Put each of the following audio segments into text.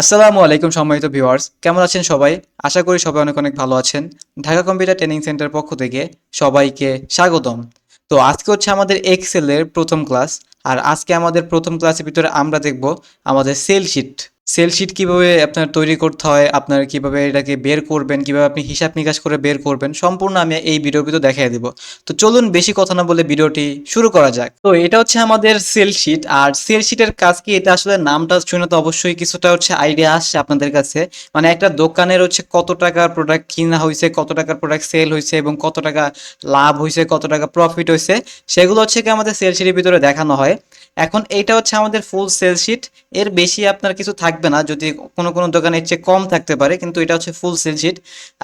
আসসালামু আলাইকুম সম্মানিত ভিউয়ার্স, কেমন আছেন সবাই? আশা করি সবাই অনেক অনেক ভালো আছেন। ঢাকা কম্পিউটার ট্রেনিং সেন্টার পক্ষ থেকে সবাইকে স্বাগতম। তো আজকে হচ্ছে আমাদের এক্সেলের প্রথম ক্লাস আর আজকে আমাদের প্রথম ক্লাসের ভিতরে আমরা দেখব আমাদের সেল শিট সেল শিট কীভাবে আপনার তৈরি করতে হয়, আপনার কীভাবে এটাকে বের করবেন, কীভাবে আপনি হিসাব নিকাশ করে বের করবেন, সম্পূর্ণ আমি এই ভিডিওর ভিতর দেখিয়ে দিব। তো চলুন বেশি কথা না বলে ভিডিওটি শুরু করা যাক। তো এটা হচ্ছে আমাদের সেল শিট আর সেল শিটের কাজ কি? এটা আসলে নামটা শুনে তো অবশ্যই কিছুটা হচ্ছে আইডিয়া আসছে আপনাদের কাছে। মানে একটা দোকানের হচ্ছে কত টাকার প্রোডাক্ট কিনা হয়েছে, কত টাকার প্রোডাক্ট সেল হয়েছে, এবং কত টাকা লাভ হয়েছে, কত টাকা প্রফিট হয়েছে, সেগুলো হচ্ছে কি আমাদের সেল শিটের ভিতরে দেখানো হয়। এখন এইটা হচ্ছে আমাদের ফুল সেল শিট এর বেশি আপনার কিছু থাকবে না, যদি কোনো কোনো দোকানের চেয়ে কম থাকতে পারে, কিন্তু এটা হচ্ছে ফুল সেল শিট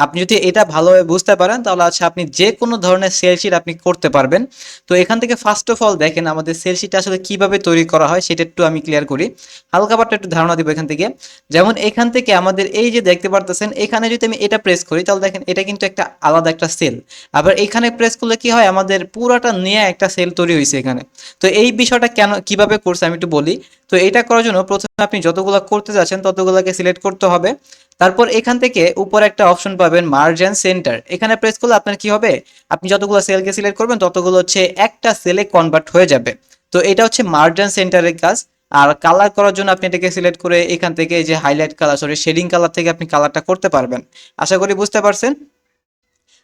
আপনি যদি এটা ভালোভাবে বুঝতে পারেন, তাহলে হচ্ছে আপনি যে কোনো ধরনের সেল শিট আপনি করতে পারবেন। তো এখান থেকে ফার্স্ট অফ অল দেখেন আমাদের সেল শিট আসলে কীভাবে তৈরি করা হয়, সেটা একটু আমি ক্লিয়ার করি। হালকা পাট্টা একটু ধারণা দিব এখান থেকে। যেমন এখান থেকে আমাদের এই যে দেখতে পারতেছেন, এখানে যদি আমি এটা প্রেস করি, তাহলে দেখেন এটা কিন্তু একটা আলাদা একটা সেল আবার এখানে প্রেস করলে কি হয়, আমাদের পুরোটা নিয়ে একটা সেল তৈরি হয়েছে এখানে। তো এই বিষয়টা কেন কীভাবে করছে আমি একটু বলি। তো এটা করার জন্য প্রথমে আপনি যতগুলো করতে যাচ্ছেন ততগুলোকে সিলেক্ট করতে হবে। তারপর এখান থেকে উপরে একটা অপশন পাবেন মার্জ অ্যান্ড সেন্টার এখানে প্রেস করলে আপনার কি হবে? আপনি যতগুলো সেলকে সিলেক্ট করবেন ততগুলো হচ্ছে একটা সেলে কনভার্ট হয়ে যাবে। তো এটা হচ্ছে মার্জ অ্যান্ড সেন্টারের কাজ। আর কালার করার জন্য আপনি এটাকে সিলেক্ট করে এখান থেকে যে highlight colour sorry shading colour থেকে আপনি কালারটা করতে পারবেন। আশা করি বুঝতে পারছেন?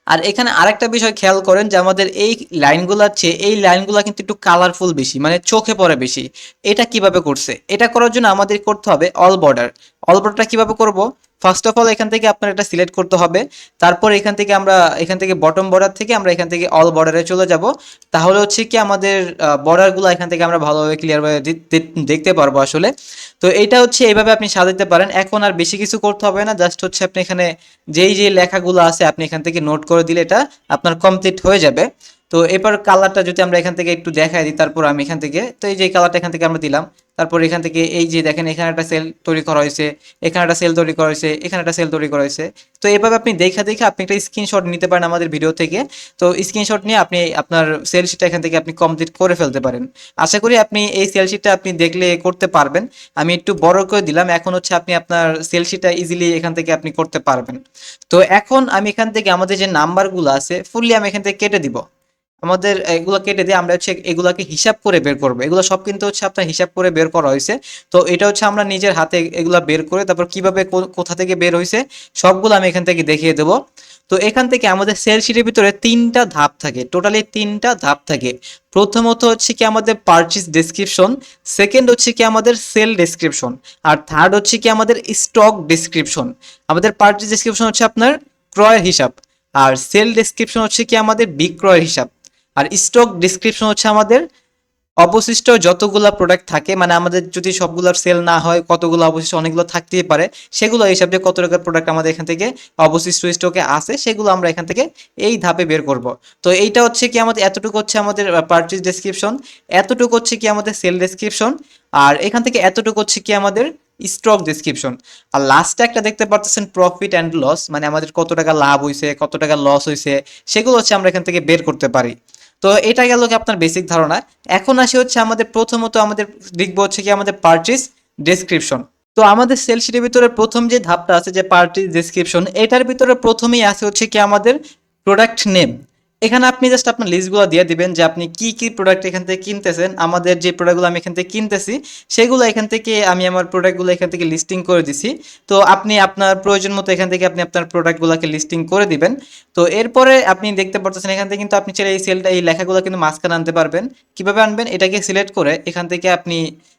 আর এখানে আরেকটা বিষয় খেয়াল করেন যে আমাদের এই লাইনগুলো আছে এই লাইনগুলো কিন্তু একটু কালারফুল বেশি মানে চোখে পড়ে বেশি। এটা কীভাবে করছে? এটা করার জন্য আমাদের করতে হবে অল বর্ডার অল বর্ডারটা কীভাবে করব? ফার্স্ট অফ অল এখান থেকে আপনার এটা সিলেক্ট করতে হবে। তারপর এখান থেকে আমরা, এখান থেকে বটম বর্ডার থেকে আমরা এখান থেকে অল বর্ডারে চলে যাব। তাহলে হচ্ছে কি আমাদের বর্ডারগুলো এখান থেকে আমরা ভালোভাবে ক্লিয়ারভাবে দেখতে পারব আসলে। তো এটা হচ্ছে এইভাবে আপনি সাজাতে পারেন। এখন আর বেশি কিছু করতে হবে না। জাস্ট হচ্ছে আপনি এখানে যেই যে লেখাগুলো আছে, আপনি এখান থেকে নোট করে দিলে এটা আপনার কমপ্লিট হয়ে যাবে। তো এবার কালারটা যদি আমরা এখান থেকে একটু দেখাই দিই, তারপর আমি এখান থেকে, তো এই যে কালারটা এখান থেকে আমরা দিলাম। তারপর এখান থেকে এই যে দেখেন, এখানে একটা সেল তৈরি করা হয়েছে, এখানে একটা সেল তৈরি করা হয়েছে, এখানে একটা সেল তৈরি করা হয়েছে। তো এভাবে আপনি দেখা দেখে আপনি একটা স্ক্রিনশট নিতে পারেন আমাদের ভিডিও থেকে। তো স্ক্রিনশট নিয়ে আপনি আপনার সেল শিটটা এখান থেকে আপনি কমপ্লিট করে ফেলতে পারেন। আশা করি আপনি এই সেল শিটটা আপনি দেখলে করতে পারবেন। আমি একটু বড় করে দিলাম, এখন হচ্ছে আপনি আপনার সেল শিটটা ইজিলি এখান থেকে আপনি করতে পারবেন। তো এখন আমি এখান থেকে আমাদের যে নাম্বারগুলো আছে ফুললি আমি এখান থেকে কেটে দিব। আমাদের এগুলো কেটে দিয়ে আমরা হচ্ছে এগুলাকে হিসাব করে বের করব। এগুলো সব কিন্তু হচ্ছে আপনার হিসাব করে বের করা হয়েছে। তো এটা হচ্ছে আমরা নিজের হাতে এগুলা বের করে তারপর কীভাবে কোথা থেকে বের হয়েছে, সবগুলো আমি এখান থেকে দেখিয়ে দেবো। তো এখান থেকে আমাদের সেল শিটের ভিতরে তিনটা ধাপ থাকে টোটালি তিনটা ধাপ থাকে। প্রথমত হচ্ছে কি আমাদের পারচেস ডেসক্রিপশন সেকেন্ড হচ্ছে কি আমাদের সেল ডেসক্রিপশন আর থার্ড হচ্ছে কি আমাদের স্টক ডেসক্রিপশন আমাদের পারচেস ডেসক্রিপশন হচ্ছে আপনার ক্রয়ের হিসাব, আর সেল ডেসক্রিপশন হচ্ছে কি আমাদের বিক্রয়ের হিসাব। আর স্টক ডিসক্রিপশন হচ্ছে আমাদের অবশিষ্ট যতগুলা প্রোডাক্ট থাকে মানে আমাদের যদি সবগুলোর সেল না হয়, কতগুলো অবশিষ্ট অনেকগুলো থাকতেই পারে, সেগুলো হিসাব কত টাকার প্রোডাক্ট আমাদের এখান থেকে অবশিষ্ট স্টকে আছে, সেগুলো আমরা এখান থেকে এই ধাপে বের করব। তো এইটা হচ্ছে কি আমাদের, এতটুকু হচ্ছে আমাদের পারচেজ ডেসক্রিপশন এতটুকু হচ্ছে কি আমাদের সেল ডেসক্রিপশন আর এখান থেকে এতটুকু হচ্ছে কি আমাদের স্টক ডেসক্রিপশন আর লাস্টে একটা দেখতে পারতেছেন প্রফিট অ্যান্ড লস মানে আমাদের কত টাকা লাভ হয়েছে কত টাকা লস হয়েছে সেগুলো হচ্ছে আমরা এখান থেকে বের করতে পারি। তো এটা গেল কি আপনার বেসিক ধারণা। এখন আসি হচ্ছে আমাদের প্রথমত আমাদের দেখব হচ্ছে কি আমাদের পার্টিস ডেসক্রিপশন তো আমাদের সেল শিটের ভিতরে প্রথম যে ধাপটা আছে যে পার্টি ডেসক্রিপশন এটার ভিতরে প্রথমেই আছে হচ্ছে কি আমাদের প্রোডাক্ট নেম এখানে আপনি জাস্ট আপনার লিস্টগুলো দিয়ে দিবেন যে আপনি কি কি প্রোডাক্ট এখান থেকে কিনতেছেন, আমাদের যে প্রোডাক্টগুলো আমি এখান থেকে কিনতেছি, সেগুলো এখান থেকে আমি আমার প্রোডাক্টগুলো এখান থেকে লিস্টিং করে দিছি। তো আপনি আপনার প্রয়োজন মতো এখান থেকে আপনি আপনার প্রোডাক্টগুলোকে লিস্টিং করে দিবেন। তো এরপরে আপনি দেখতে পারতেছেন এখান থেকে কিন্তু আপনি চাইলে এই সেলটা এই লেখাগুলো কিন্তু মাঝখানে আনতে পারবেন। কীভাবে আনবেন? এটাকে সিলেক্ট করে এখান থেকে আপনি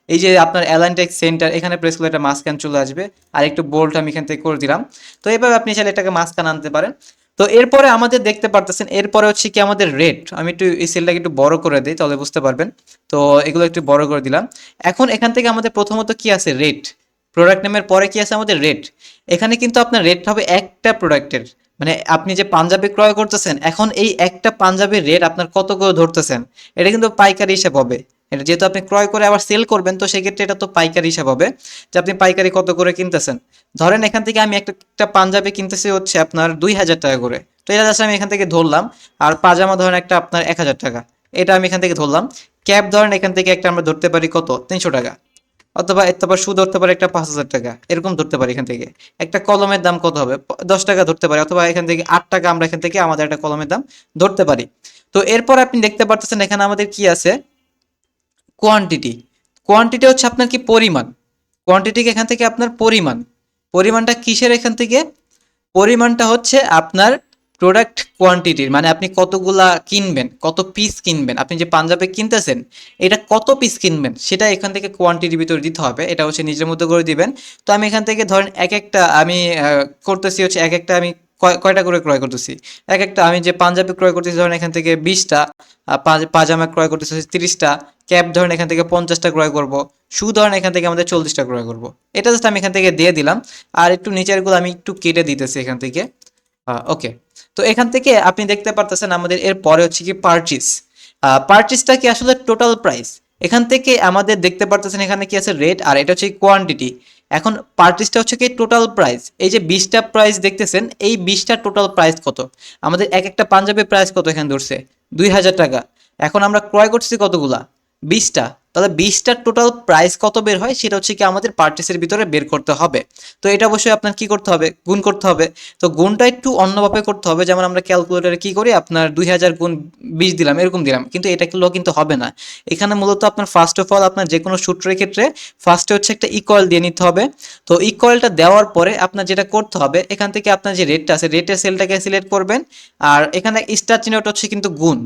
এই যে আপনার অ্যালান্টেক সেন্টার এখানে প্রেস করলে এটা মাঝখান চলে আসবে। আর একটু বোল্ট আমি এখান থেকে করে দিলাম। তো এভাবে আপনি চাইলে এটাকে মাঝখান আনতে পারেন। তো এরপরে আমাদের দেখতে পারতেছেন, এরপরে হচ্ছে কি আমাদের রেট আমি একটু এই সেলটাকে একটু বড় করে দিই, তাহলে বুঝতে পারবেন। তো এগুলো একটু বড় করে দিলাম। এখন এখান থেকে আমাদের প্রথমত কি আছে? রেট প্রোডাক্ট নেমের পরে কি আছে আমাদের রেট এখানে কিন্তু আপনার রেট হবে একটা প্রোডাক্টের মানে আপনি যে পাঞ্জাবি ক্রয় করতেছেন, এখন এই একটা পাঞ্জাবির রেট আপনার কত করে ধরতেছেন? এটা কিন্তু পাইকারি হিসাব হবে। এটা যেহেতু আপনি ক্রয় করে আবার সেল করবেন, তো সেক্ষেত্রে এটা তো পাইকারি হিসাব হবে যে আপনি পাইকারি কত করে কিনতেছেন। ধরেন এখান থেকে আমি একটা পাঞ্জাবি কিনতেছি হচ্ছে আপনার দুই হাজার টাকা করে। তো এটা আমি এখান থেকে ধরলাম, আর পাজামা ধরেন একটা আপনার এক হাজার টাকা। এটা আমি এখান থেকে ধরলাম। ক্যাব ধরেন এখান থেকে একটা আমরা ধরতে পারি কত? তিনশো টাকা। অথবা অথবা সুদ ধরতে পারে একটা পাঁচ হাজার টাকা, এরকম ধরতে পারি এখান থেকে। একটা কলমের দাম কত হবে? দশ টাকা ধরতে পারি, অথবা এখান থেকে আট টাকা আমরা এখান থেকে আমাদের একটা কলমের দাম ধরতে পারি। তো এরপর আপনি দেখতে পারতেছেন এখানে আমাদের কি আছে? কোয়ান্টিটি কোয়ান্টিটি হচ্ছে আপনার কি পরিমাণ? কোয়ান্টিটি এখান থেকে আপনার পরিমাণ। পরিমাণটা কিসের এখান থেকে? পরিমাণটা হচ্ছে আপনার প্রোডাক্ট কোয়ান্টিটির মানে আপনি কতগুলা কিনবেন, কত পিস কিনবেন, আপনি যে পাঞ্জাবে কিনতেছেন, এটা কত পিস কিনবেন, সেটা এখান থেকে কোয়ান্টিটির ভিতরে দিতে হবে, এটা হচ্ছে নিজের মতো করে দিবেন। তো আমি এখান থেকে ধরেন এক একটা, আমি করতেছি হচ্ছে এক একটা আমি কয়- কয়টা করে ক্রয় করতেছি? এক একটা আমি যে পাঞ্জাবি ক্রয় করতেছি, ধরেন এখান থেকে বিশটা পাজামা ক্রয় করতেছি তিরিশটা, ক্যাপ ধরেন এখান থেকে পঞ্চাশটা ক্রয় করব, শু ধরেন এখান থেকে আমাদের চল্লিশটা ক্রয় করব। এটা জাস্ট আমি এখান থেকে দিয়ে দিলাম, আর একটু নিচেরগুলো আমি একটু কেটে দিতেছি এখান থেকে। ওকে তো এখান থেকে আপনি দেখতে পারতেছেন আমাদের এর পরে হচ্ছে কি পারচেস পারচেসটা কি আসলে টোটাল প্রাইস এখান থেকে আমাদের দেখতে পারতেছেন এখানে কি আছে রেট আর এটা হচ্ছে কোয়ান্টিটি এখন পারচেসটা হচ্ছে কি টোটাল প্রাইস এই যে বিশটা প্রাইস দেখতেছেন, এই বিশটা টোটাল প্রাইস কত? আমাদের এক একটা পাঞ্জাবি প্রাইস কত এখানে ধরছে? দুই হাজার টাকা। এখন আমরা ক্রয় করছি কতগুলা? বিশটা। তাহলে বিশটার টোটাল প্রাইস কত বের হয়? সেটা হচ্ছে কি আমাদের পার্টিসের ভিতরে বের করতে হবে। তো এটা অবশ্যই আপনার কি করতে হবে? গুণ করতে হবে। তো গুণটা একটু অন্যভাবে করতে হবে। যেমন আমরা ক্যালকুলেটারে কি করি? আপনার দুই হাজার গুণ বিশ দিলাম, এরকম দিলাম। কিন্তু এটা কিন্তু কিন্তু হবে না। এখানে মূলত আপনার ফার্স্ট অফ অল আপনার যে কোনো সূত্রের ক্ষেত্রে ফার্স্টে হচ্ছে একটা ইকুয়াল দিয়ে নিতে হবে। তো ইকুয়ালটা দেওয়ার পরে আপনার যেটা করতে হবে, এখান থেকে আপনার যে রেটটা আছে রেটের সেলটাকে সিলেক্ট করবেন। আর এখানে স্টার চিহ্নটা হচ্ছে কিন্তু গুণ।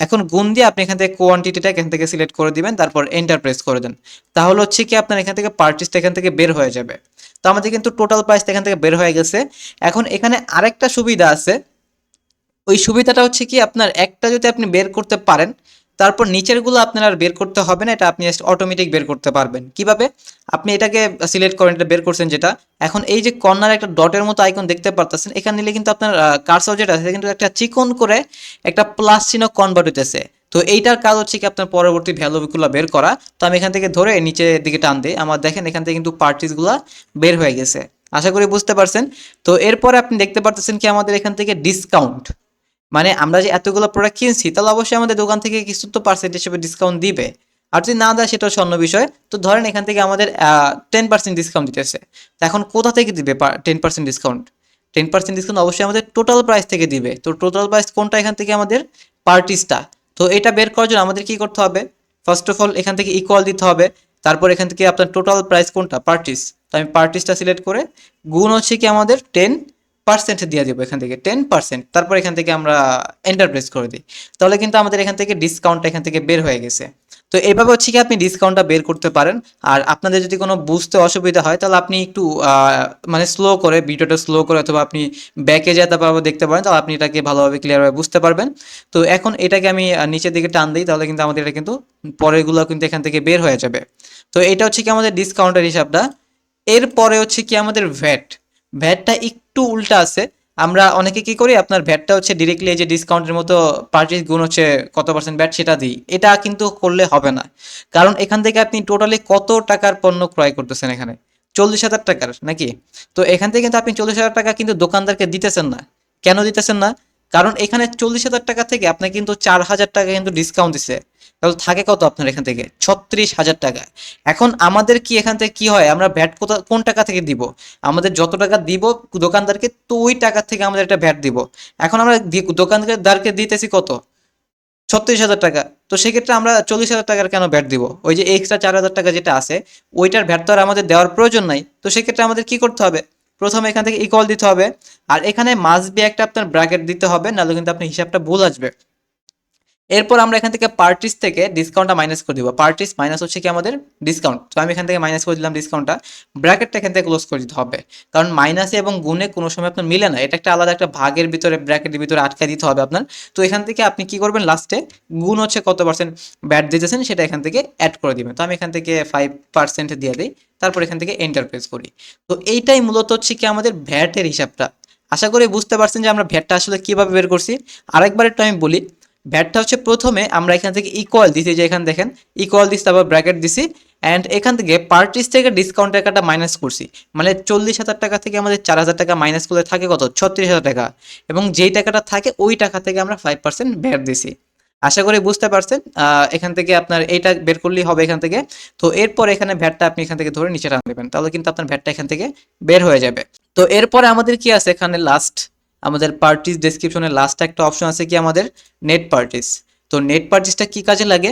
এখন গুণ দিয়ে আপনি এখান থেকে কোয়ান্টিটিটা এখান থেকে সিলেক্ট করে দিবেন, তারপর এন্টার প্রেস করে দেন। তাহলে হচ্ছে কি আপনার এখান থেকে পার্টিসটা এখান থেকে বের হয়ে যাবে। তো আমাদের কিন্তু টোটাল প্রাইসটা এখান থেকে বের হয়ে গেছে। এখন এখানে আরেকটা সুবিধা আছে। ওই সুবিধাটা হচ্ছে কি আপনার একটা যদি আপনি বের করতে পারেন তারপর নিচেরগুলো আপনার আর বের করতে হবে না, এটা আপনি জাস্ট অটোমেটিক বের করতে পারবেন। কীভাবে? আপনি এটাকে সিলেক্ট করেন, এটা বের করছেন যেটা। এখন এই যে কর্নার একটা ডটের মতো আইকন দেখতে পারতেছেন, এখানে নিলে কিন্তু আপনার কার্সর যেটা আছে কিন্তু একটা চিকন করে একটা প্লাস চিহ্ন কনভার্ট হইতেছে। তো এইটার কাজ হচ্ছে কি আপনার পরবর্তী ভ্যালুগুলো বের করা। তো আমি এখান থেকে ধরে নিচের দিকে টান দিই। আমার দেখেন এখান থেকে কিন্তু পার্টিসগুলো বের হয়ে গেছে। আশা করি বুঝতে পারছেন। তো এরপরে আপনি দেখতে পারতেছেন কি আমাদের এখান থেকে ডিসকাউন্ট মানে আমরা যে এতগুলো প্রোডাক্ট কিনছি, তাহলে অবশ্যই আমাদের দোকান থেকে কিছু তো পার্সেন্ট হিসেবে ডিসকাউন্ট দিবে। আর যদি না দেয়, সেটা অন্য বিষয়। তো ধরেন এখান থেকে আমাদের টেন পার্সেন্ট ডিসকাউন্ট দিতেছে। তো এখন কোথা থেকে দিবে ten percent discount ten percent discount অবশ্যই আমাদের টোটাল প্রাইস থেকে দিবে। তো টোটাল প্রাইস কোনটা এখান থেকে আমাদের পার্টিসটা তো এটা বের করার জন্য আমাদের কি করতে হবে? ফার্স্ট অফ অল এখান থেকে ইকুয়াল দিতে হবে। তারপর এখান থেকে আপনার টোটাল প্রাইস কোনটা? পার্টিস তো আমি পার্টিসটা সিলেক্ট করে, গুণ হচ্ছে কি আমাদের টেন পার্সেন্ট দিয়ে দেবো এখান থেকে টেন পার্সেন্ট তারপর এখান থেকে আমরা এন্টার প্রেস করে দিই। তাহলে কিন্তু আমাদের এখান থেকে ডিসকাউন্টটা এখান থেকে বের হয়ে গেছে। তো এইভাবে হচ্ছে কি আপনি ডিসকাউন্টটা বের করতে পারেন। আর আপনাদের যদি কোনো বুঝতে অসুবিধা হয়, তাহলে আপনি একটু মানে স্লো করে, ভিডিওটা স্লো করে অথবা আপনি ব্যাকে যেতে পারব দেখতে পারেন, তাহলে আপনি এটাকে ভালোভাবে ক্লিয়ারভাবে বুঝতে পারবেন। তো এখন এটাকে আমি নিচের দিকে টান দিই, তাহলে কিন্তু আমাদের এটা কিন্তু পরেরগুলো কিন্তু এখান থেকে বের হয়ে যাবে। তো এটা হচ্ছে কি আমাদের ডিসকাউন্টের হিসাবটা। এরপরে হচ্ছে কি আমাদের ভ্যাট ভ্যাটটা একটু উল্টা আছে। আমরা অনেকে কি করি, আপনার ভ্যাটটা হচ্ছে ডিরেক্টলি এই যে ডিসকাউন্টের মতো পার্চেস গুণ হচ্ছে কত পার্সেন্ট ভ্যাট সেটা দিই। এটা কিন্তু করলে হবে না। কারণ এখান থেকে আপনি টোটালি কত টাকার পণ্য ক্রয় করতেছেন এখানে? চল্লিশ হাজার টাকার নাকি? তো এখান থেকে কিন্তু আপনি চল্লিশ হাজার টাকা কিন্তু দোকানদারকে দিতেছেন না। কেন দিতেছেন না? কারণ এখানে চল্লিশ হাজার টাকা থেকে আপনার কিন্তু চার হাজার টাকা কিন্তু ডিসকাউন্ট দিছে। তাহলে থাকে কত আপনার এখান থেকে? ছত্রিশ হাজার টাকা এখন আমাদের কি এখান থেকে কি হয়? আমরা ভ্যাট কোথা, কোন টাকা থেকে দিব? আমাদের যত টাকা দিব, দোকানদারকে তো ওই টাকা থেকে আমাদের একটা ভ্যাট দিব। এখন আমরা দোকানদারকে দিতেছি কত? ছত্রিশ হাজার টাকা। তো সেক্ষেত্রে আমরা চল্লিশ হাজার টাকার কেন ভ্যাট দিব? ওই যে এক্সট্রা চার হাজার টাকা যেটা আছে, ওইটার ভ্যাট তো আর আমাদের দেওয়ার প্রয়োজন নাই। তো সেক্ষেত্রে আমাদের কি করতে হবে? প্রথমে এখান থেকে ইকল দিতে হবে। আর এখানে মাস বি একটা আপনার ব্র্যাকেট দিতে হবে, নাহলে কিন্তু আপনার হিসাবটা ভুল আসবে। এরপর আমরা এখান থেকে পার্টিস থেকে ডিসকাউন্টটা মাইনাস করে দিব। পার্টিস মাইনাস হচ্ছে কি আমাদের? ডিসকাউন্ট তো আমি এখান থেকে মাইনাস করে দিলাম ডিসকাউন্টটা ব্র্যাকেটটা এখান থেকে ক্লোজ করে দিতে হবে। কারণ মাইনাসে এবং গুণে কোনো সময় আপনার মিলে না। এটা একটা আলাদা একটা ভাগের ভিতরে ব্র্যাকেটের ভিতরে আটকে দিতে হবে আপনার। তো এখান থেকে আপনি কি করবেন? লাস্টে গুণ হচ্ছে কত পার্সেন্ট ব্যাট দিতেছেন, সেটা এখান থেকে অ্যাড করে দিবেন। তো আমি এখান থেকে ফাইভ পার্সেন্ট দিয়ে দিই। তারপর এখান থেকে এন্টার প্রেস করি। তো এইটাই মূলত হচ্ছে কি আমাদের ভ্যাটের হিসাবটা। আশা করি বুঝতে পারছেন যে আমরা ভ্যাটটা আসলে কীভাবে বের করছি। আরেকবার একটু আমি বলি ভ্যাটটা হচ্ছে প্রথমে আমরা এখান থেকে ইকুয়াল দিছি, যে এখানে দেখেন ইকুয়াল দিছি, তারপর ব্র্যাকেট দিছি অ্যান্ড এখান থেকে পার্টিস থেকে ডিসকাউন্ট টাকাটা মাইনাস করছি। মানে চল্লিশ হাজার টাকা থেকে আমাদের চার হাজার টাকা মাইনাস করলে থাকে কত? ছত্রিশ হাজার টাকা। এবং যেই টাকাটা থাকে, ওই টাকা থেকে আমরা ফাইভ পার্সেন্ট ভ্যাট দিছি। আশা করি বুঝতে পারছেন এখান থেকে আপনার এইটা বের করলেই হবে এখান থেকে। তো এরপর এখানে ভ্যাটটা আপনি এখান থেকে ধরে নিচে টান দেবেন। তাহলে কিন্তু আপনার ভ্যাটটা এখান থেকে বের হয়ে যাবে। তো এরপরে আমাদের কি আছে এখানে লাস্ট আমাদের পার্টিস ডেসক্রিপশনে লাস্ট একটা অপশন আছে কি আমাদের? নেট পার্টিস তো নেট পার্টিসটা কি কাজে লাগে?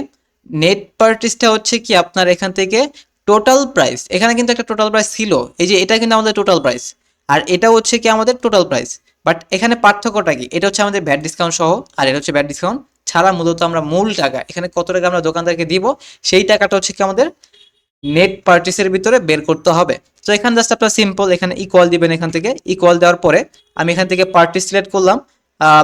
নেট পার্টিসটা হচ্ছে কি আপনার এখান থেকে টোটাল প্রাইস এখানে কিন্তু একটা টোটাল প্রাইস ছিল, এই যে এটা কিন্তু আমাদের টোটাল প্রাইস আর এটা হচ্ছে কি আমাদের টোটাল প্রাইস বাট এখানে পার্থক্যটা কি? এটা হচ্ছে আমাদের ভ্যাট ডিসকাউন্ট সহ, আর এটা হচ্ছে ভ্যাট ডিসকাউন্ট ছাড়া মূলত আমরা মূল টাকা, এখানে কত টাকা আমরা দোকানদারকে দিব, সেই টাকাটা হচ্ছে কি আমাদের নেট পার্টিসের ভিতরে বের করতে হবে। তো এখানে জাস্ট আপনার সিম্পল এখানে ইকুয়াল দিবেন এখান থেকে। ইকুয়াল দেওয়ার পরে আমি এখান থেকে পার্টিস সিলেক্ট করলাম।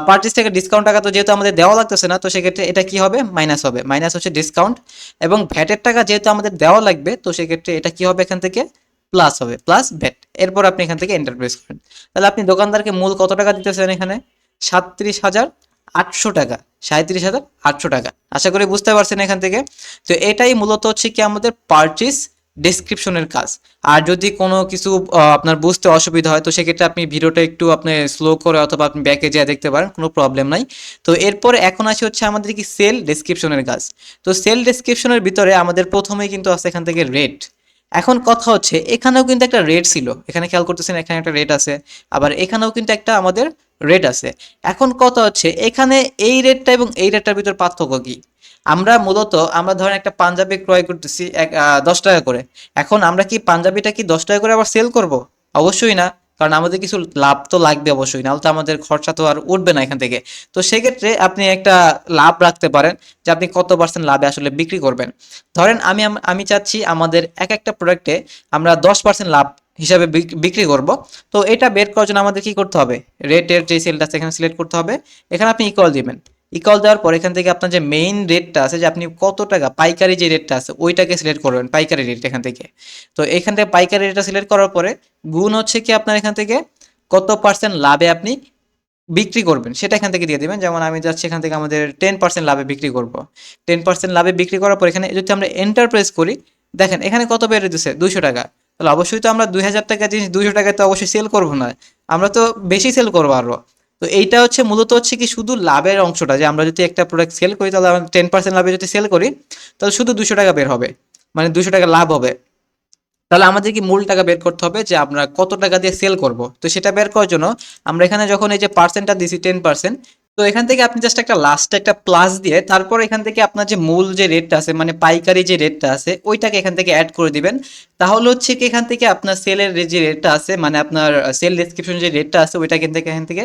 পার্টিস থেকে ডিসকাউন্ট টাকা তো যেহেতু আমাদের দেওয়া লাগতেছে না, তো সেক্ষেত্রে এটা কি হবে? মাইনাস হবে। মাইনাস হচ্ছে ডিসকাউন্ট এবং ভ্যাটের টাকা যেহেতু আমাদের দেওয়া লাগবে, তো সেক্ষেত্রে এটা কি হবে এখান থেকে? প্লাস হবে। প্লাস ভ্যাট এরপর আপনি এখান থেকে এন্টার প্রেস করেন তাহলে আপনি দোকানদারকে মূল কত টাকা দিতেছেন এখানে? সাতত্রিশ হাজার আটশো টাকা, সাঁত্রিশ হাজার আটশো টাকা। আশা করি বুঝতে পারছেন এখান থেকে। তো এটাই মূলত হচ্ছে কি আমাদের পারচেস ডেসক্রিপশনের কাজ। আর যদি কোনো কিছু আপনার বুঝতে অসুবিধা হয়, তো সেক্ষেত্রে আপনি ভিডিওটা একটু আপনি স্লো করে অথবা আপনি ব্যাকে যেয়ে দেখতে পারেন, কোনো প্রবলেম নাই। তো এরপরে এখন আসি হচ্ছে আমাদের কি সেল ডেসক্রিপশনের কাজ। তো সেল ডেসক্রিপশনের ভিতরে আমাদের প্রথমেই কিন্তু আছে এখান থেকে রেট এখন কথা হচ্ছে, এখানেও কিন্তু একটা রেট ছিল। এখানে খেয়াল করতেছেন, এখানে একটা রেট আছে। আবার এখানেও কিন্তু একটা আমাদের রেট আছে। এখন কথা হচ্ছে? এখানে এই রেটটা এবং এই রেটটার ভিতর পার্থক্য কি? আমরা মূলত, আমরা ধরেন একটা পাঞ্জাবি ক্রয় করতেছি এক দশ টাকা করে। এখন আমরা কি পাঞ্জাবিটা কি দশ টাকা করে আবার সেল করব? অবশ্যই না, কারণ আমাদের কিছু লাভ তো লাগবে অবশ্যই, নাহলে তো আমাদের খরচা তো আর উঠবে না এখান থেকে। তো সেক্ষেত্রে আপনি একটা লাভ রাখতে পারেন, যে আপনি কত পার্সেন্ট লাভে আসলে বিক্রি করবেন। ধরেন আমি আমি চাচ্ছি আমাদের এক একটা প্রোডাক্টে আমরা দশ পার্সেন্ট লাভ হিসাবে বিক- বিক্রি করব। তো এটা বের করার জন্য আমাদের কি করতে হবে? রেটের যে সেলটা আছে, এখানে সিলেক্ট করতে হবে। এখানে আপনি ইকুয়াল দিবেন। ইকুয়াল দেওয়ার পর এখান থেকে আপনার যে মেইন রেটটা আছে, যে আপনি কত টাকা, পাইকারি যে রেটটা আছে, ওইটাকে সিলেক্ট করবেন, পাইকারি রেট এখান থেকে। তো এখান থেকে পাইকারি রেটটা সিলেক্ট করার পরে গুণ হচ্ছে কি আপনার এখান থেকে, কত পার্সেন্ট লাভে আপনি বিক্রি করবেন, সেটা এখান থেকে দিয়ে দিবেন। যেমন আমি যাচ্ছি এখান থেকে আমাদের টেন পার্সেন্ট লাভে বিক্রি করব। টেন পার্সেন্ট লাভে বিক্রি করার পর এখানে যদি আমরা এন্টারপ্রাইজ করি, দেখেন এখানে কত বেড়ে দিচ্ছে দুশো টাকা। তাহলে অবশ্যই তো আমরা দুই হাজার টাকা জিনিস দুশো টাকায় তো অবশ্যই সেল করব না। আমরা তো বেশি সেল করব আরও তো এইটা হচ্ছে মূলত হচ্ছে কি শুধু লাভের অংশটা, যে আমরা যদি একটা প্রোডাক্ট সেল করি, তাহলে আমরা টেন পার্সেন্ট লাভে যদি সেল করি, তাহলে শুধু দুশো টাকা বের হবে। মানে দুশো টাকা লাভ হবে। তাহলে আমাদের কি মূল টাকা বের করতে হবে? যে আমরা কত টাকা দিয়ে সেল করব। তো সেটা বের করার জন্য আমরা এখানে যখন এই যে পার্সেন্টটা দিছি টেন পার্সেন্ট তো এখান থেকে আপনি জাস্ট একটা লাস্টে একটা প্লাস দিয়ে তারপর এখান থেকে আপনার যে মূল যে রেটটা আছে মানে পাইকারি যে রেটটা আছে, ওইটাকে এখান থেকে অ্যাড করে দিবেন। তাহলে হচ্ছে কি এখান থেকে আপনার সেলের যে রেটটা আছে মানে আপনার সেল ডেসক্রিপশন যে রেটটা আছে, ওইটা থেকে এখান থেকে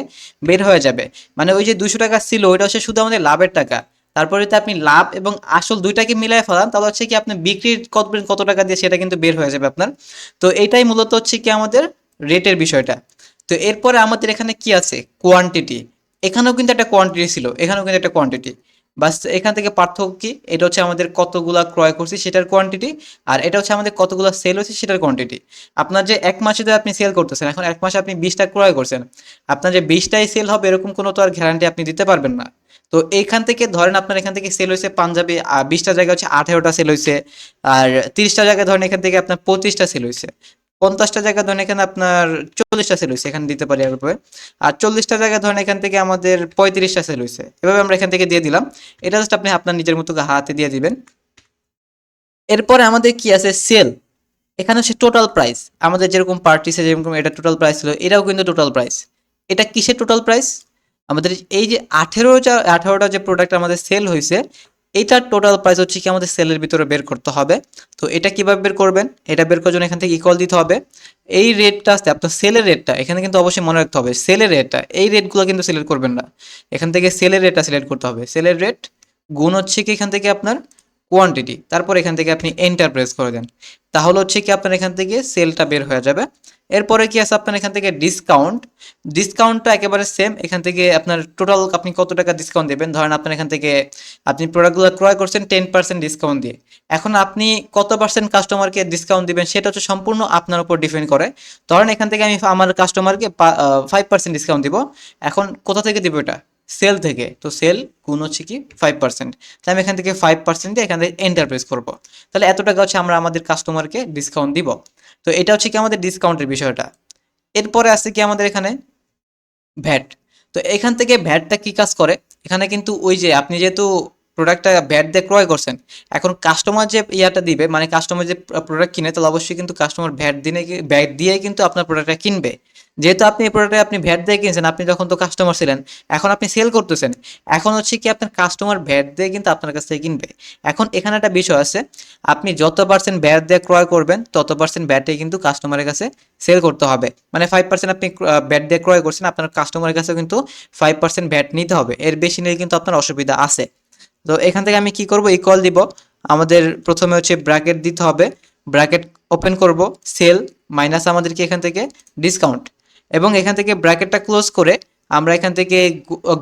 বের হয়ে যাবে। মানে ওই যে দুশো টাকা ছিল, ওইটা হচ্ছে শুধু আমাদের লাভের টাকা। তারপরে যদি আপনি লাভ এবং আসল দুইটাকে মিলাই ফেলান, তাহলে হচ্ছে কি আপনি বিক্রি কত কত টাকা দিয়ে সেটা কিন্তু বের হয়ে যাবে আপনার। তো এটাই মূলত হচ্ছে কি আমাদের রেটের বিষয়টা। তো এরপরে আমাদের এখানে কি আছে? কোয়ান্টিটি এখানেও কিন্তু একটা কোয়ান্টিটি ছিল, এখানেও কিন্তু একটা কোয়ান্টিটি বাস এখান থেকে পার্থক্য কি? এটা হচ্ছে আমাদের কতগুলা ক্রয় করছি সেটার কোয়ান্টিটি আর এটা হচ্ছে আমাদের কতগুলা সেল হচ্ছে সেটার কোয়ান্টিটি আপনার যে এক মাসে তো আপনি সেল করতেছেন, এখন এক মাসে আপনি বিশটা ক্রয় করছেন, আপনার যে বিশটাই সেল হবে এরকম কোনো তো আর গ্যারান্টি আপনি দিতে পারবেন না। তো এইখান থেকে ধরেন আপনার এখান থেকে সেল হয়েছে পাঞ্জাবি বিশটা জায়গায় হচ্ছে আঠেরোটা সেল হয়েছে, আর তিরিশটা জায়গায় ধরেন এখান থেকে আপনার পঁচিশটা সেল হয়েছে। পঞ্চাশটা জায়গা ধরেন এখানে আপনার চল্লিশটা সেল হয়েছে, এখানে দিতে পারি উপরে আর চল্লিশটা জায়গা ধরেন এখান থেকে আমাদের পঁয়ত্রিশটা সেল হয়েছে। এভাবে আমরা এখান থেকে দিয়ে দিলাম। এটা জাস্ট আপনি আপনার নিজের মতো হাতে দিয়ে দিবেন। এরপরে আমাদের কি আছে? সেল এখানে হচ্ছে টোটাল প্রাইস আমাদের যেরকম পার্টিসে যেরকম এটা টোটাল প্রাইস ছিল, এটাও কিন্তু টোটাল প্রাইস এটা কিসের টোটাল প্রাইস আমাদের এই যে আঠেরোটা আঠেরোটা যে প্রোডাক্ট আমাদের সেল হয়েছে এইটার টোটাল প্রাইস হচ্ছে কি আমাদের সেলের ভিতরে বের করতে হবে। তো এটা কীভাবে বের করবেন? এটা বের করার জন্য এখান থেকে ইকল দিতে হবে। এই রেটটা আসতে আপনার সেলের রেটটা এখানে কিন্তু অবশ্যই মনে রাখতে হবে। সেলের রেটটা এই রেটগুলো কিন্তু সিলেক্ট করবেন না। এখান থেকে সেলের রেটটা সিলেক্ট করতে হবে। সেলের রেট গুণ হচ্ছে কি এখান থেকে আপনার কোয়ান্টিটি তারপর এখান থেকে আপনি এন্টার প্রেস করে দেন। তাহলে হচ্ছে কি আপনার এখান থেকে সেলটা বের হয়ে যাবে। এরপরে কি আছে আপনার এখান থেকে ডিসকাউন্ট ডিসকাউন্টটা একেবারে সেম এখান থেকে আপনার টোটাল আপনি কত টাকা ডিসকাউন্ট দেবেন? ধরেন আপনার এখান থেকে আপনি প্রোডাক্টগুলো ক্রয় করছেন টেন পার্সেন্ট ডিসকাউন্ট দিয়ে। এখন আপনি কত পার্সেন্ট কাস্টমারকে ডিসকাউন্ট দিবেন সেটা হচ্ছে সম্পূর্ণ আপনার উপর ডিপেন্ড করে। ধরেন এখান থেকে আমি আমার কাস্টমারকে ফাইভ পার্সেন্ট ডিসকাউন্ট দিব। এখন কোথা থেকে দিব এটা? সেল থেকে, তো সেল গুণ হচ্ছে কি ফাইভ পার্সেন্ট তাহলে আমি এখান থেকে ফাইভ পার্সেন্ট দিয়ে এখান থেকে এন্টারপ্রাইজ করব। তাহলে এত টাকা হচ্ছে আমরা আমাদের কাস্টমারকে ডিসকাউন্ট দিব। তো এটা হচ্ছে কি আমাদের ডিসকাউন্টের বিষয়টা। এরপরে আছে কি আমাদের এখানে ভ্যাট তো এখান থেকে ভ্যাটটা কি কাজ করে? এখানে কিন্তু ওই যে আপনি যেহেতু প্রোডাক্টটা ভ্যাট দিয়ে ক্রয় করছেন, এখন কাস্টমার যে ইয়াটা দিবে মানে কাস্টমার যে প্রোডাক্ট কিনে, তাহলে অবশ্যই কিন্তু কাস্টমার ভ্যাট দিনে ভ্যাট দিয়ে কিন্তু আপনার প্রোডাক্টটা কিনবে। যেহেতু আপনি এই প্রোডাক্টে আপনি ভ্যাট দিয়ে কিনছেন, আপনি যখন তো কাস্টমার ছিলেন, এখন আপনি সেল করতেছেন, এখন হচ্ছে কি আপনার কাস্টমার ভ্যাট দিয়ে কিন্তু আপনার কাছ থেকে কিনবে। এখন এখানে একটা বিষয় আছে, আপনি যত পার্সেন্ট ভ্যাট দিয়ে ক্রয় করবেন, তত পার্সেন্ট ভ্যাটে কিন্তু কাস্টমারের কাছে সেল করতে হবে। মানে ফাইভ পার্সেন্ট আপনি ভ্যাট দিয়ে ক্রয় করছেন, আপনার কাস্টমারের কাছে কিন্তু ফাইভ পার্সেন্ট ভ্যাট নিতে হবে। এর বেশি নিলে কিন্তু আপনার অসুবিধা আছে। তো এখান থেকে আমি কি করব? ইকুয়াল দিব। আমাদের প্রথমে হচ্ছে ব্র্যাকেট দিতে হবে। ব্র্যাকেট ওপেন করব। সেল মাইনাস আমাদেরকে এখান থেকে ডিসকাউন্ট এবং এখান থেকে ব্র্যাকেটটা ক্লোজ করে আমরা এখান থেকে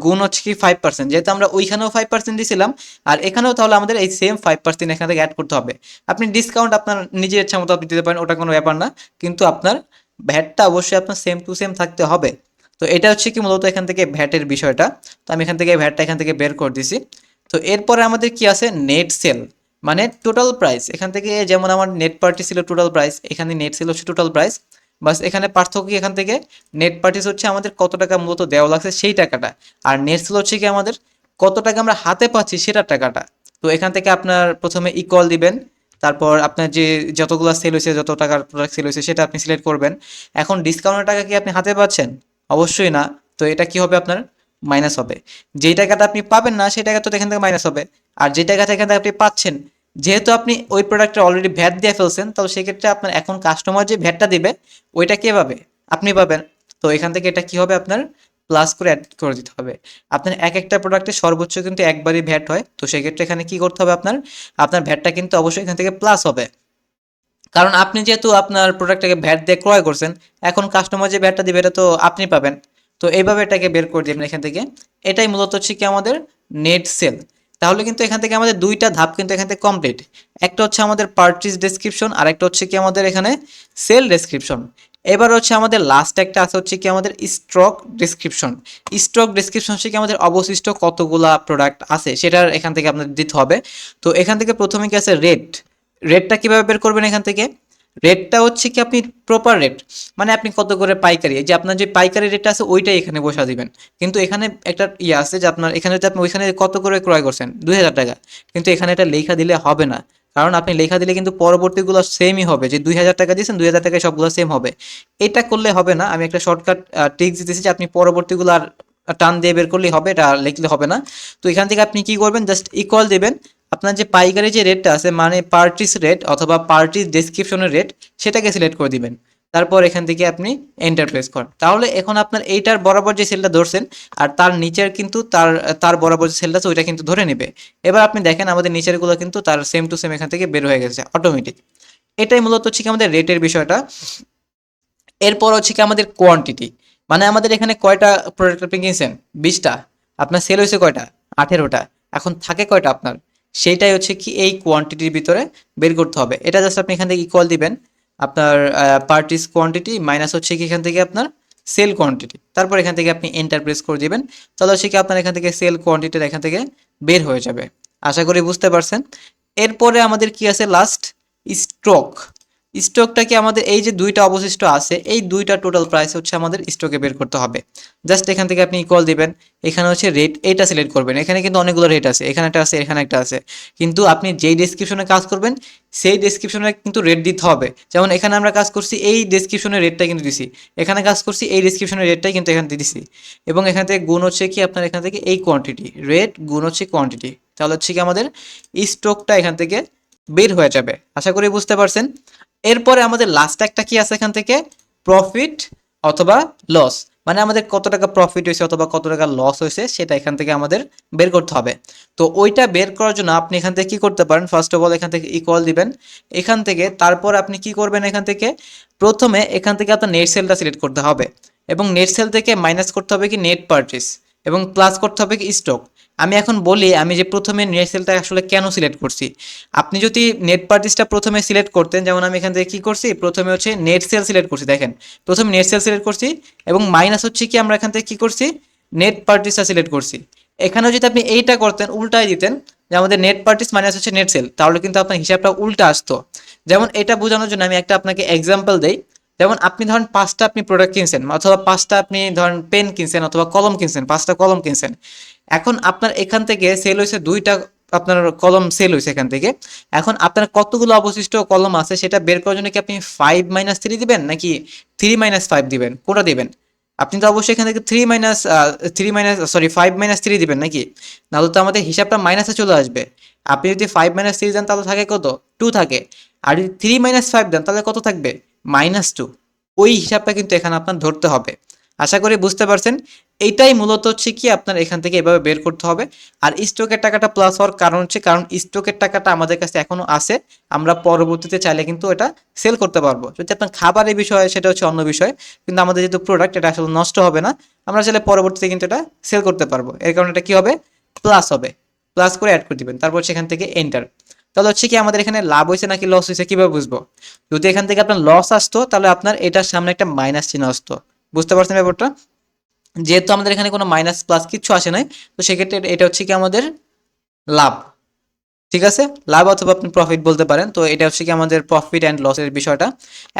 গুণ হচ্ছে কি ফাইভ পার্সেন্ট যেহেতু আমরা ওইখানেও ফাইভ পার্সেন্ট দিয়েছিলাম আর এখানেও তাহলে আমাদের এই সেম ফাইভ পার্সেন্ট এখান থেকে অ্যাড করতে হবে। আপনি ডিসকাউন্ট আপনার নিজের ইচ্ছা মতো আপনি দিতে পারেন, ওটা কোনো ব্যাপার না। কিন্তু আপনার ভ্যাটটা অবশ্যই আপনার সেম টু সেম থাকতে হবে। তো এটা হচ্ছে কি মূলত এখান থেকে ভ্যাটের বিষয়টা। তো আমি এখান থেকে ভ্যাটটা এখান থেকে বের করে দিছি। তো এরপরে আমাদের কি আছে? নেট সেল মানে টোটাল প্রাইস এখান থেকে যেমন আমার নেট পার্টি ছিল টোটাল প্রাইস এখানে নেট সেল হচ্ছে টোটাল প্রাইস বাস এখানে পার্থক্য এখান থেকে? নেট পার্টিস হচ্ছে আমাদের কত টাকা মূলত দেওয়া লাগছে সেই টাকাটা। আর নেট সেল হচ্ছে কি আমাদের কত টাকা আমরা হাতে পাচ্ছি সেটার টাকাটা। তো এখান থেকে আপনার প্রথমে ইকুয়াল দিবেন, তারপর আপনার যে যতগুলো সেল হয়েছে, যত টাকার প্রোডাক্ট সেল হয়েছে সেটা আপনি সিলেক্ট করবেন। এখন ডিসকাউন্টের টাকা কি আপনি হাতে পাচ্ছেন? অবশ্যই না। তো এটা কি হবে আপনার? মাইনাস হবে। যেই টাকাটা আপনি পাবেন না, সেই টাকা তো এখান থেকে মাইনাস হবে। আর যে টাকাটা এখান থেকে আপনি পাচ্ছেন, যেহেতু আপনি ওই প্রোডাক্টে অলরেডি ভ্যাট দিয়ে ফেলছেন তো সেক্ষেত্রে আপনার এখন কাস্টমার যে ভ্যাটটা দিবে, ওইটা কে পাবে? আপনি পাবেন। তো এখান থেকে এটা কি হবে? আপনার প্লাস করে অ্যাড করে দিতে হবে। আপনার এক একটা প্রোডাক্টে সর্বোচ্চ কিন্তু একবারই ভ্যাট হয়। তো সেক্ষেত্রে এখানে কি করতে হবে আপনার? আপনার ভ্যাটটা কিন্তু অবশ্যই এখান থেকে প্লাস হবে। কারণ আপনি যেহেতু আপনার প্রোডাক্টটাকে ভ্যাট দিয়ে ক্রয় করছেন, এখন কাস্টমার যে ভ্যাটটা দিবে, এটা তো আপনি পাবেন। তো এইভাবে এটাকে বের করে দিবেন এখান থেকে। এটাই মূলত হচ্ছে কি আমাদের নেট সেল তাহলে কিন্তু এখান থেকে আমাদের দুইটা ধাপ কিন্তু এখান থেকে কমপ্লিট একটা হচ্ছে আমাদের পারচেজ ডেসক্রিপশন আর একটা হচ্ছে কি আমাদের এখানে সেল ডেসক্রিপশন এবার হচ্ছে আমাদের লাস্ট একটা আছে হচ্ছে কি আমাদের স্টক ডেসক্রিপশন স্টক ডেসক্রিপশন হচ্ছে কি আমাদের অবশিষ্ট কতগুলা প্রোডাক্ট আছে, সেটার এখান থেকে আপনাদের দিতে হবে। তো এখান থেকে প্রথমে কি আছে রেট রেটটা কীভাবে বের করবেন এখান থেকে? রেটটা হচ্ছে কি আপনি প্রপার রেট মানে আপনি কত করে পাইকারি যে আপনার যে পাইকারি রেটটা আছে ওইটাই এখানে বসা দিবেন। কিন্তু এখানে একটা ইয়ে আছে যে আপনার, এখানে যদি আপনি ওইখানে কত করে ক্রয় করছেন? দুই হাজার টাকা। কিন্তু এখানে এটা লেখা দিলে হবে না। কারণ আপনি লেখা দিলে কিন্তু পরবর্তীগুলো সেমই হবে। যে দুই হাজার টাকা দিয়েছেন, দুই হাজার টাকায় সবগুলো সেম হবে। এটা করলে হবে না। আমি একটা শর্টকাট ট্রিক্স দিতেছি যে আপনি পরবর্তীগুলো আর টান দিয়ে বের করলেই হবে, এটা লিখলে হবে না। তো এখান থেকে আপনি কি করবেন? জাস্ট ইকুয়াল দেবেন। আপনার যে পাইকারি যে রেটটা আছে মানে পার্টিস রেট অথবা পার্টিস ডেসক্রিপশনের রেট সেটাকে সিলেক্ট করে দিবেন। তারপর এখান থেকে আপনি এন্টার প্রেস করেন। তাহলে এখন আপনার এইটার বরাবর যে সেলটা ধরছেন, আর তার নিচের কিন্তু তার তার বরাবর যে সেলটা আছে, ওইটা কিন্তু ধরে নেবে। এবার আপনি দেখেন আমাদের নিচেরগুলো কিন্তু তার সেম টু সেম এখান থেকে বের হয়ে গেছে অটোমেটিক এটাই মূলত হচ্ছে কি আমাদের রেটের বিষয়টা। এরপর হচ্ছে কি আমাদের কোয়ান্টিটি মানে আমাদের এখানে কয়টা প্রোডাক্ট আপনি কিনছেন? বিশটা। আপনার সেল হয়েছে কয়টা? আঠেরোটা। এখন থাকে কয়টা আপনার? সেইটাই হচ্ছে কি এই কোয়ান্টিটির ভিতরে বের করতে হবে। এটা জাস্ট আপনি এখান থেকে ইকুয়াল দিবেন। আপনার পার্টিস কোয়ান্টিটি মাইনাস হচ্ছে কি এখান থেকে আপনার সেল কোয়ান্টিটি তারপর এখান থেকে আপনি এন্টার প্রেস করে দিবেন। তাহলে হচ্ছে কি আপনার এখান থেকে সেল কোয়ান্টিটির এখান থেকে বের হয়ে যাবে। আশা করি বুঝতে পারছেন। এরপরে আমাদের কি আছে? লাস্ট স্টক স্টকটা কি আমাদের এই যে দুইটা অবশিষ্ট আছে, এই দুইটা টোটাল প্রাইস হচ্ছে আমাদের স্টকে বের করতে হবে। জাস্ট এখান থেকে আপনি ইকুয়াল দিবেন, এখানে হচ্ছে রেট এটা সিলেক্ট করবেন। এখানে কিন্তু অনেকগুলো রেট আছে, এখানে একটা আছে, এখানে একটা আছে। কিন্তু আপনি যেই ডেসক্রিপশনে কাজ করবেন, সেই ডেসক্রিপশনে কিন্তু রেট দিতে হবে। যেমন এখানে আমরা কাজ করছি, এই ডেসক্রিপশনের রেটটা কিন্তু দিছি। এখানে কাজ করছি, এই ডেসক্রিপশনের রেটটাই কিন্তু এখানে দিয়ে দিছি। এবং এখান থেকে গুণ হচ্ছে কি, আপনার এখান থেকে এই কোয়ান্টিটি রেট গুণ হচ্ছে কোয়ান্টিটি তাহলে হচ্ছে কি আমাদের স্টকটা এখান থেকে বের হয়ে যাবে। আশা করি বুঝতে পারছেন? এরপরে আমাদের লাস্ট একটা কি আছে এখান থেকে? প্রফিট অথবা লস মানে আমাদের কত টাকা প্রফিট হয়েছে অথবা কত টাকা লস হয়েছে সেটা এখান থেকে আমাদের বের করতে হবে। তো ওইটা বের করার জন্য আপনি এখান থেকে কি করতে পারেন? ফার্স্ট অফ অল এখান থেকে ইকুয়াল দিবেন। এখান থেকে তারপর আপনি কি করবেন এখান থেকে? প্রথমে এখান থেকে আপনার নেট সেলটা সিলেক্ট করতে হবে। এবং নেট সেল থেকে মাইনাস করতে হবে কি? নেট পারচেস এবং প্লাস করতে হবে কি স্টক আমি এখন বলি, আমি যে প্রথমে নেট সেলটা আসলে কেন সিলেক্ট করছি? আপনি যদি নেট পার্টিসটা প্রথমে সিলেক্ট করতেন, যেমন আমি এখান থেকে কী করছি? প্রথমে হচ্ছে নেট সেল সিলেক্ট করছি, দেখেন। প্রথমে নেট সেল সিলেক্ট করছি এবং মাইনাস হচ্ছে কি, আমরা এখান থেকে কী করছি? নেট পার্টিসটা সিলেক্ট করছি। এখানেও যদি আপনি এইটা করতেন, উল্টাই দিতেন, যে আমাদের নেট পার্টিস মাইনাস হচ্ছে নেট সেল তাহলে কিন্তু আপনার হিসাবটা উল্টা আসতো। যেমন এটা বোঝানোর জন্য আমি একটা আপনাকে এক্সাম্পল দেই। যেমন আপনি ধরেন পাঁচটা আপনি প্রোডাক্ট কিনছেন, অথবা পাঁচটা আপনি ধরেন পেন কিনছেন, অথবা কলম কিনছেন, পাঁচটা কলম কিনছেন। এখন আপনার এখান থেকে সেল হয়েছে দুইটা, আপনার কলম সেল হয়েছে এখান থেকে। এখন আপনার কতগুলো অবশিষ্ট কলম আছে সেটা বের করার জন্য কি আপনি ফাইভ মাইনাস থ্রি দিবেন, নাকি থ্রি মাইনাস ফাইভ দিবেন? কোনটা দিবেন? আপনি তো অবশ্যই এখান থেকে three minus three minus sorry five minus three দিবেন নাকি? নাহলে তো আমাদের হিসাবটা মাইনাসে চলে আসবে। আপনি যদি ফাইভ মাইনাস থ্রি দেন তাহলে থাকে কত? টু থাকে। আর যদি থ্রি মাইনাস ফাইভ দেন তাহলে কত থাকবে? Minus two. ওই হিসাবটা কিন্তু এখানে আপনার ধরতে হবে। আশা করি বুঝতে পারছেন? এইটাই মূলত হচ্ছে কি আপনার এখান থেকে এভাবে বের করতে হবে। আর স্টকের টাকাটা প্লাস হওয়ার কারণ হচ্ছে, কারণ স্টকের টাকাটা আমাদের কাছে এখনও আছে। আমরা পরবর্তীতে চাইলে কিন্তু এটা সেল করতে পারব। যদি আপনার খাবারের বিষয় সেটা হচ্ছে অন্য বিষয়। কিন্তু আমাদের যেহেতু প্রোডাক্ট এটা আসলে নষ্ট হবে না। আমরা চাইলে পরবর্তীতে কিন্তু এটা সেল করতে পারব। এর কারণে এটা কি হবে? প্লাস হবে। প্লাস করে অ্যাড করে দিবেন। তারপর সেখান থেকে এন্টার তাহলে হচ্ছে কি আমাদের এখানে লাভ হয়েছে নাকি লস হয়েছে কীভাবে বুঝব? যদি এখান থেকে আপনার লস আসতো, তাহলে আপনার এটার সামনে একটা মাইনাস চিহ্ন আসতো। বুঝতে পারছেন ব্যাপারটা? যেহেতু আমাদের এখানে কোনো মাইনাস প্লাস কিছু আসে নাই, তো সেক্ষেত্রে এটা হচ্ছে কি আমাদের লাভ। ঠিক আছে? লাভ অথবা আপনি প্রফিট বলতে পারেন। তো এটা হচ্ছে কি আমাদের প্রফিট অ্যান্ড লসের বিষয়টা।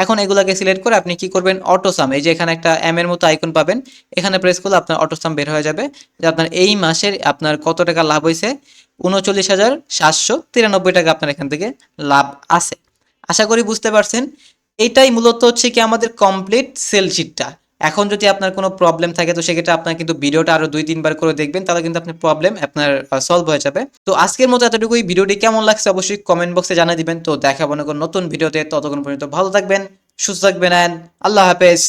এখন এগুলাকে সিলেক্ট করে আপনি কি করবেন? অটোসাম এই যে এখানে একটা এম এর মতো আইকন পাবেন। এখানে প্রেস করলে আপনার অটোসাম বের হয়ে যাবে। যে আপনার এই মাসের আপনার কত টাকা লাভ হয়েছে উনচল্লিশ হাজার সাতশো তিরানব্বই টাকা আপনার এখান থেকে লাভ আছে। আশা করি বুঝতে পারছেন। এইটাই মূলত হচ্ছে কি আমাদের কমপ্লিট সেল শিটটা এখন যদি আপনার কোনো প্রবলেম থাকে, তো সেক্ষেত্রে আপনার কিন্তু ভিডিওটা আরও দুই, তিনবার করে দেখবেন, তাহলে কিন্তু আপনার প্রবলেম আপনার সলভ হয়ে যাবে। তো আজকের মতো এতটুকুই। ভিডিওটি কেমন লাগছে অবশ্যই কমেন্ট বক্সে জানিয়ে দিবেন। তো দেখাবো না নতুন ভিডিওতে। ততক্ষণ পর্যন্ত ভালো থাকবেন, সুস্থ থাকবেন আল্লাহ হাফেজ।